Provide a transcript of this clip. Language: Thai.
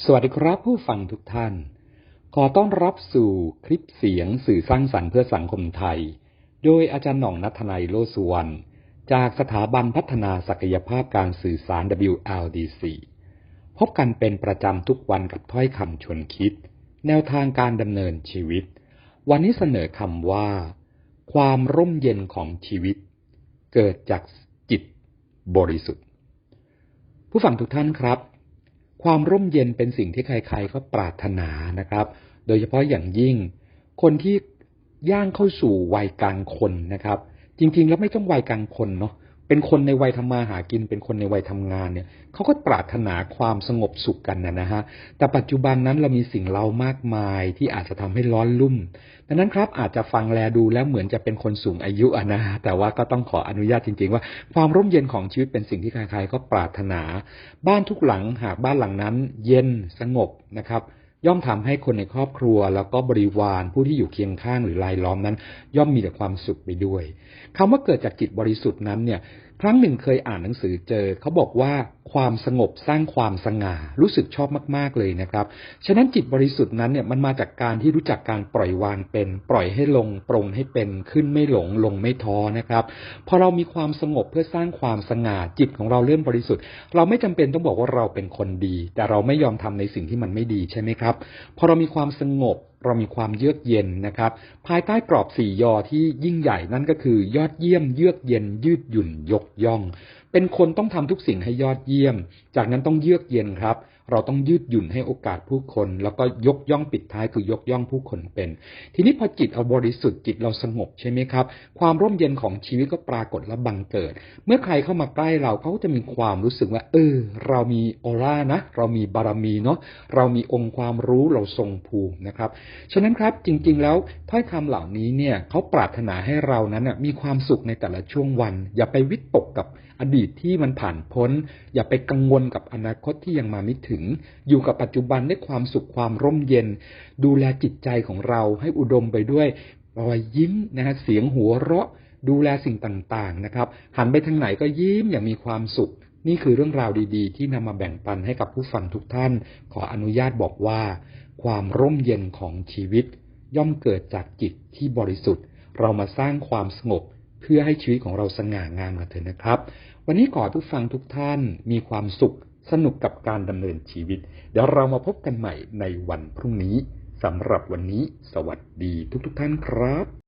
สวัสดีครับผู้ฟังทุกท่าน ขอต้อนรับสู่คลิปเสียงสื่อสร้างสรรค์เพื่อสังคมไทย โดยอาจารย์หน่องนัทนายโลสุวรรณจากสถาบันพัฒนาศักยภาพการสื่อสาร WLDC พบกันเป็นประจำทุกวันกับถ้อยคำชวนคิด แนวทางการดำเนินชีวิต วันนี้เสนอคำว่า ความร่มเย็นของชีวิต เกิดจากจิตบริสุทธิ์ ผู้ฟังทุกท่านครับ ความร่มเย็นเป็นสิ่งที่ใครๆก็ปรารถนานะครับ โดยเฉพาะอย่างยิ่ง คนที่ย่างเข้าสู่วัยกลางคนนะครับ จริงๆ แล้วไม่ต้องวัยกลางคนเนาะ เป็นคนในวัยทำมาหากิน เป็นคนในวัยทำงานเนี่ยเขาก็ปรารถนาความสงบสุขกันนะนะฮะแต่ปัจจุบันนั้นเรามีสิ่งเล่ามากมายที่อาจจะทำให้ร้อนลุ่ม ดังนั้นครับอาจจะฟังแลดูแล้วเหมือนจะเป็นคนสูงอายุอะนะฮะแต่ว่าก็ต้องขออนุญาตจริง ๆ ว่า ความร่มเย็นของชีวิตเป็นสิ่งที่ใครๆก็ปรารถนา บ้านทุกหลังหากบ้านหลังนั้น เย็นสงบนะครับ ย่อมทำให้คนในครอบครัว แล้วก็บริวารผู้ที่อยู่เคียงข้างหรือรายล้อมนั้น ย่อมมีแต่ความสุขไปด้วยคำว่าเกิดจากจิตบริสุทธิ์นั้นเนี่ย ครั้งหนึ่งเคยอ่านหนังสือเจอเขาบอกว่า ความสงบสร้างความสง่า รู้สึกชอบมาก ๆ เลยนะครับ ฉะนั้นจิตบริสุทธิ์นั้นเนี่ยมันมาจากการที่รู้จักการปล่อยวางเป็น ปล่อยให้ลงปรงให้เป็นขึ้นไม่หลงลงไม่ท้อนะครับพอเรามีความสงบเพื่อสร้างความสง่าจิตของเราเลื่อนบริสุทธิ์ เราไม่จำเป็นต้องบอกว่าเราเป็นคนดี แต่เราไม่ยอมทำในสิ่งที่มันไม่ดีใช่ไหมครับพอเรามีความสงบเรามีความเยือกเย็นนะครับ ภายใต้กรอบสี่ยอที่ยิ่งใหญ่นั่นก็คือยอดเยี่ยมเยือกเย็นยืดหยุ่นยกย่อง เป็นคนต้องทำทุกสิ่งให้ยอดเยี่ยม จากนั้นต้องเยือกเย็นครับเราต้องยืดหยุ่นให้โอกาสผู้คน แล้วก็ยกย่องปิดท้ายคือยกย่องผู้คนเป็น ทีนี้พอจิตเอาบริสุทธิ์จิตเราสงบใช่ไหมครับ ความร่มเย็นของชีวิตก็ปรากฏและบังเกิด เมื่อใครเข้ามาใกล้เราเขาจะมีความรู้สึกว่า เออ เรามีออร่านะ เรามีบารมีเนาะเรามีองค์ความรู้เราทรงภูมินะครับฉะนั้นครับจริง ๆ แล้วถ้อยคำเหล่านี้เนี่ยเขาปรารถนาให้เรานั้นมีความสุขในแต่ละช่วงวัน อย่าไปวิตกกับอดีตที่มันผ่านพ้น อย่าไปกังวลกับอนาคตที่ยังมาไม่ถึง อยู่กับปัจจุบันด้วยความสุขความร่มเย็น ดูแลจิตใจของเราให้อุดมไปด้วยรอยยิ้มนะฮะเสียงหัวเราะ ดูแลสิ่งต่างๆนะครับ หันไปทางไหนก็ยิ้มอย่างมีความสุข นี่คือเรื่องราวดีๆ ที่นำมาแบ่งปันให้กับผู้ฟังทุกท่าน ขออนุญาตบอกว่า ความร่มเย็นของชีวิต ย่อมเกิดจากจิตที่บริสุทธิ์ เรามาสร้างความสงบเพื่อให้ชีวิตของเราสง่างามกันเถอะนะครับ วันนี้ขอผู้ฟังทุกท่านมีความสุข สนุกกับการดำเนินชีวิต เดี๋ยวเรามาพบกันใหม่ในวันพรุ่งนี้สำหรับวันนี้ สวัสดีทุกๆทท่านครับ